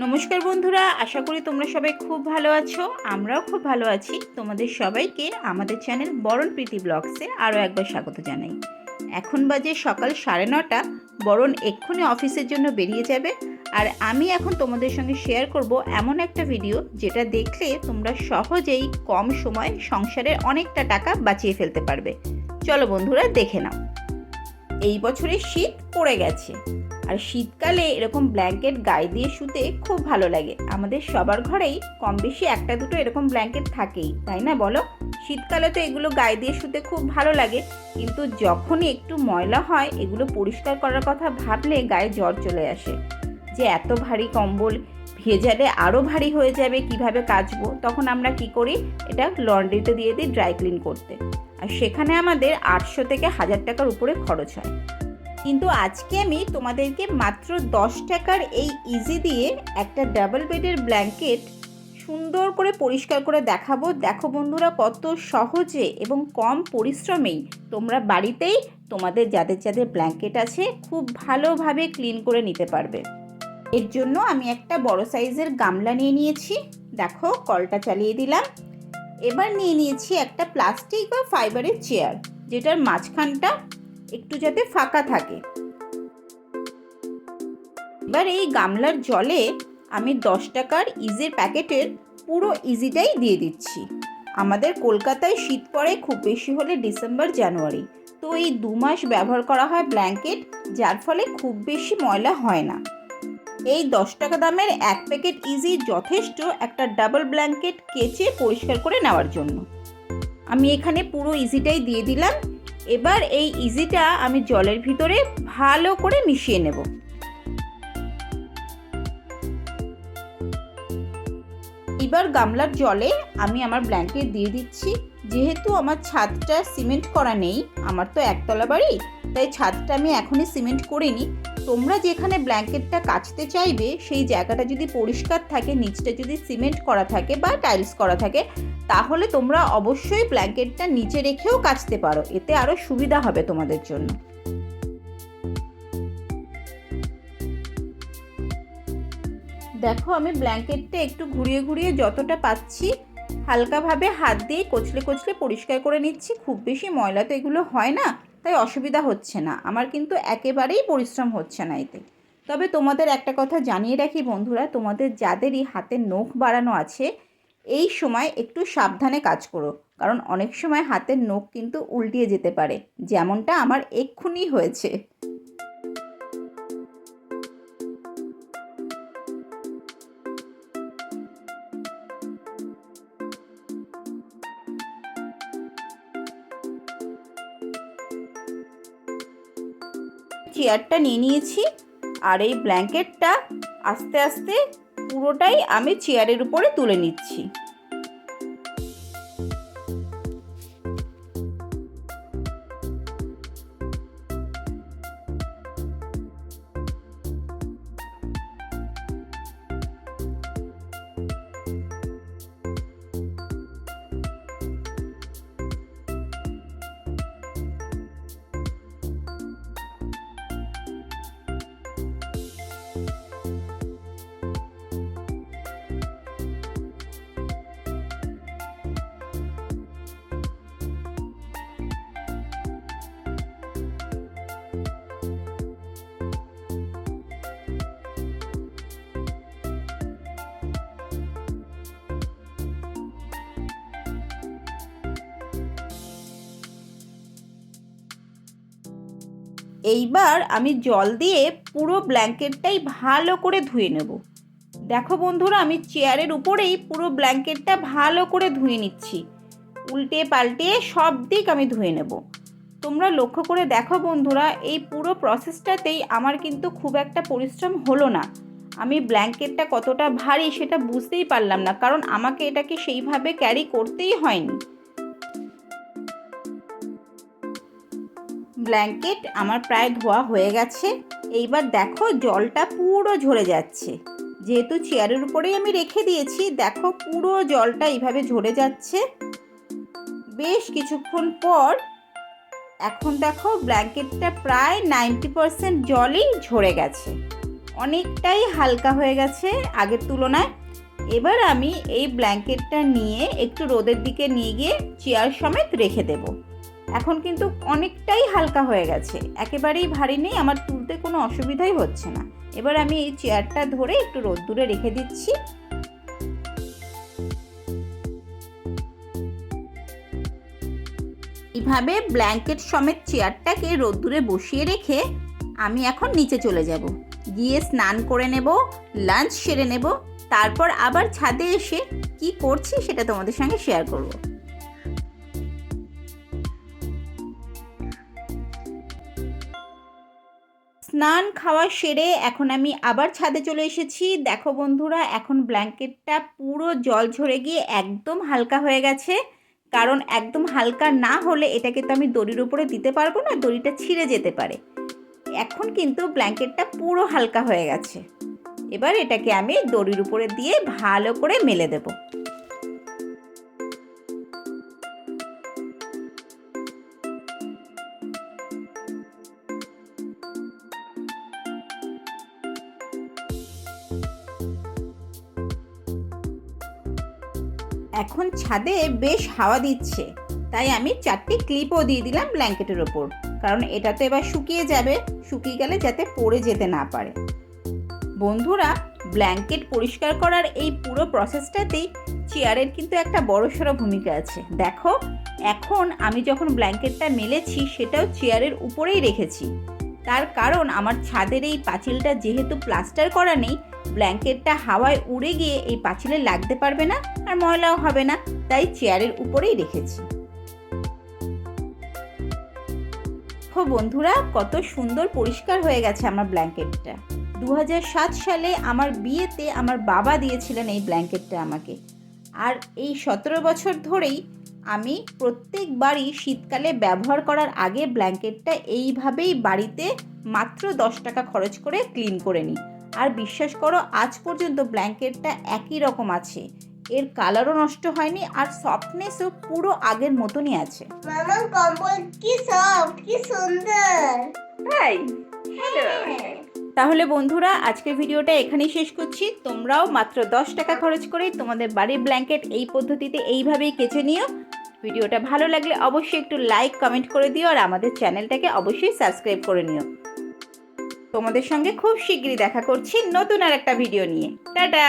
নমস্কার বন্ধুরা, আশা করি তোমরা সবাই খুব ভালো আছো, আমরাও খুব ভালো আছি। তোমাদের সবাইকে আমাদের চ্যানেল বরণ প্রীতি ব্লগসে আরও একবার স্বাগত জানাই। এখন বাজে সকাল সাড়ে নটা, বরণ এক্ষুনি অফিসের জন্য বেরিয়ে যাবে। আর আমি এখন তোমাদের সঙ্গে শেয়ার করব এমন একটা ভিডিও যেটা দেখলে তোমরা সহজেই কম সময়ে সংসারের অনেকটা টাকা বাঁচিয়ে ফেলতে পারবে। চলো বন্ধুরা, দেখে নাও। এই বছরের শীত পড়ে গেছে। আর শীতকালে এরকম ব্ল্যাঙ্কেট গায়ে দিয়ে শুতে খুব ভালো লাগে। আমাদের সবার ঘরেই কম বেশি একটা দুটো এরকম ব্ল্যাঙ্কেট থাকেই, তাই না বলো? শীতকালে তো এগুলো গায়ে দিয়ে শুতে খুব ভালো লাগে, কিন্তু যখনই একটু ময়লা হয়, এগুলো পরিষ্কার করার কথা ভাবলে গায়ে জ্বর চলে আসে। যে এত ভারী কম্বল, ভেজালে আরও ভারী হয়ে যাবে, কীভাবে কাচবো? তখন আমরা কি করি? এটা লন্ড্রিতে দিয়ে দিই ড্রাই ক্লিন করতে। আর সেখানে আমাদের আটশো থেকে হাজার টাকার উপরে খরচ হয়। কিন্তু আজকে আমি তোমাদেরকে মাত্র দশ টাকার এই ইজি দিয়ে একটা ডাবল বেডের ব্ল্যাঙ্কেট সুন্দর করে পরিষ্কার করে দেখাবো। দেখো বন্ধুরা কত সহজে এবং কম পরিশ্রমেই তোমরা বাড়িতেই তোমাদের যাদের যাদের ব্ল্যাঙ্কেট আছে খুব ভালোভাবে ক্লিন করে নিতে পারবে। এর জন্য আমি একটা বড় সাইজের গামলা নিয়ে নিয়েছি। দেখো কলটা চালিয়ে দিলাম। এবার নিয়ে নিয়েছি একটা প্লাস্টিক বা ফাইবারের চেয়ার যেটার মাঝখানটা একটু যাতে ফাঁকা থাকে। এবার এই গামলার জলে আমি দশ টাকার ইজির প্যাকেটের পুরো ইজিটাই দিয়ে দিচ্ছি। আমাদের কলকাতায় শীত পড়ে খুব বেশি হলে ডিসেম্বর, জানুয়ারি। তো এই দু মাস ব্যবহার করা হয় ব্ল্যাঙ্কেট, যার ফলে খুব বেশি ময়লা হয় না। এই দশ টাকা দামের এক প্যাকেট ইজি যথেষ্ট একটা ডাবল ব্ল্যাঙ্কেট কেচে পরিষ্কার করে নেওয়ার জন্য। আমি এখানে পুরো ইজিটাই দিয়ে দিলাম। এবার এই ইজিটা আমি জলের ভিতরে ভালো করে মিশিয়ে নেব। এবার গামলার জলে আমি আমার ব্ল্যাঙ্কেট দিয়ে দিচ্ছি। যেহেতু আমার ছাদটা সিমেন্ট করা নেই, আমার তো একতলা বাড়ি, তাই ছাদটা আমি এখনই সিমেন্ট করিনি। তোমরা যেখানে ব্ল্যাঙ্কেটটা কাচতে চাইবে, সেই জায়গাটা যদি পরিষ্কার থাকে, নিচটা যদি সিমেন্ট করা থাকে বা টাইলস করা থাকে তাহলে তোমরা অবশ্যই ব্ল্যাঙ্কেটটা নিচে রেখেও কাচতে পারো। এতে আরও সুবিধা হবে তোমাদের জন্য। দেখো, আমি ব্ল্যাঙ্কেটটা একটু ঘুরিয়ে ঘুরিয়ে যতটা পাচ্ছি, হালকাভাবে হাত দিয়ে কচলে কচলে পরিষ্কার করে নিচ্ছি। খুব বেশি ময়লা তো এগুলো হয় না, তাই অসুবিধা হচ্ছে না। আমার কিন্তু একেবারেই পরিশ্রম হচ্ছে না এতে। তবে তোমাদের একটা কথা জানিয়ে রাখি বন্ধুরা, তোমাদের যাদেরই হাতে নখ বাড়ানো আছে এই সময় একটু সাবধানে কাজ করো। কারণ অনেক সময় হাতের নখ কিন্তু উল্টিয়ে যেতে পারে, যেমনটা আমার এক্ষুনি হয়েছে। চেয়ারটা নিয়ে নিয়েছি, আর এই ব্ল্যাঙ্কেটটা আস্তে আস্তে পুরোটাই আমি চেয়ারের উপরে তুলে নিচ্ছি। এইবার আমি জল দিয়ে পুরো ব্ল্যাঙ্কেটটাই ভালো করে ধুয়ে নেব। দেখো বন্ধুরা, আমি চেয়ারের উপরেই পুরো ব্ল্যাঙ্কেটটা ভালো করে ধুয়ে নিচ্ছি। উল্টে পাল্টে সব দিক আমি ধুয়ে নেব। তোমরা লক্ষ্য করে দেখো বন্ধুরা, এই পুরো প্রসেসটাতেই আমার কিন্তু খুব একটা পরিশ্রম হলো না। আমি ব্ল্যাঙ্কেটটা কতটা ভারী সেটা বুঝতেই পারলাম না, কারণ আমাকে এটাকে সেইভাবে ক্যারি করতেই হয়নি। ব্ল্যাঙ্কেট আমার প্রায় ধোয়া হয়ে গেছে। এইবার দেখো জলটা পুরো ঝরে যাচ্ছে। যেহেতু চেয়ারের উপরেই আমি রেখে দিয়েছি, দেখো পুরো জলটা এইভাবে ঝরে যাচ্ছে। বেশ কিছুক্ষণ পর এখন দেখো ব্ল্যাঙ্কেটটা প্রায় নাইনটি পারসেন্ট জলই ঝরে গেছে। অনেকটাই হালকা হয়ে গেছে আগের তুলনায়। এবার আমি এই ব্ল্যাঙ্কেটটা নিয়ে একটু রোদের দিকে নিয়ে গিয়ে চেয়ার সমেত রেখে দেব। এখন কিন্তু অনেকটাই হালকা হয়ে গেছে। একেবারেই ভারী নেই, আমার তুলতে কোনো অসুবিধাই হচ্ছে না। এবার আমি এই চেয়ারটা ধরে একটু রোদ্দুরে রেখে দিচ্ছি। এইভাবে ব্ল্যাঙ্কেট সমেত চেয়ারটাকে রোদ্দুরে বসিয়ে রেখে আমি এখন নিচে চলে যাব। গিয়ে স্নান করে নেব লাঞ্চ সেরে নেব, তারপর আবার ছাদে এসে কি করছি সেটা তোমাদের সঙ্গে শেয়ার করব। স্নান খাওয়া সেরে এখন আমি আবার ছাদে চলে এসেছি। দেখো বন্ধুরা, এখন ব্ল্যাঙ্কেটটা পুরো জল ঝরে গিয়ে একদম হালকা হয়ে গেছে। কারণ একদম হালকা না হলে এটাকে তো আমি দড়ির উপরে দিতে পারব না, দড়িটা ছিঁড়ে যেতে পারে। এখন কিন্তু ব্ল্যাঙ্কেটটা পুরো হালকা হয়ে গেছে। এবার এটাকে আমি দড়ির উপরে দিয়ে ভালো করে মেলে দেব। এখন ছাদে বেশ হাওয়া দিচ্ছে। তাই আমি চারটি ক্লিপও দিয়ে দিলাম ব্ল্যাঙ্কেটের ওপর। কারণ এটা তো এবার শুকিয়ে যাবে, শুকিয়ে গেলে যাতে পড়ে যেতে না পারে। বন্ধুরা ব্ল্যাঙ্কেট পরিষ্কার করার এই পুরো প্রসেসটাতেই চেয়ারের কিন্তু একটা বড়সড় ভূমিকা আছে। দেখো, এখন আমি যখন ব্ল্যাঙ্কেটটা মেলেছি, সেটাও চেয়ারের উপরেই রেখেছি। তার কারণ আমার ছাদের এই পাঁচিলটা যেহেতু প্লাস্টার করা নেই ব্ল্যাঙ্কেটটা হাওয়ায় উড়ে গিয়ে এই পাঁচিলে লাগতে পারবে না আর ময়লাও হবে না, তাই চেয়ারের উপরেই রেখেছি। বন্ধুরা, কত সুন্দর পরিষ্কার হয়ে গেছে আমার ব্ল্যাঙ্কেটটা। দু হাজার সাত সালে আমার বিয়েতে আমার বাবা দিয়েছিলেন এই ব্ল্যাঙ্কেটটা আমাকে। আর এই সতেরো বছর ধরেই আমি প্রত্যেকবারই শীতকালে ব্যবহার করার আগে ব্ল্যাঙ্কেটটা এইভাবেই বাড়িতে মাত্র দশ টাকা খরচ করে ক্লিন করে নিই। আর বিশ্বাস করো আজ পর্যন্ত ব্ল্যাঙ্কেটটা একই রকম আছে। এর কালারও নষ্ট হয়নি আর সফটনেসও পুরো আগের মতনই আছে। মামা কম্বল কি সফট কি সুন্দর। তাই হ্যাঁ। তাহলে বন্ধুরা আজকের ভিডিওটা এখানেই শেষ করছি। তোমরাও মাত্র দশ টাকা খরচ করেই তোমাদের বাড়ির ব্ল্যাঙ্কেট এই পদ্ধতিতে এইভাবেই কেচে নিও। ভিডিওটা ভালো লাগলে অবশ্যই একটু লাইক কমেন্ট করে দিও আর আমাদের চ্যানেলটাকে অবশ্যই সাবস্ক্রাইব করে নিও। তোমাদের সঙ্গে খুব শীঘ্রই দেখা করছি নতুন আর একটা ভিডিও নিয়ে। টাটা!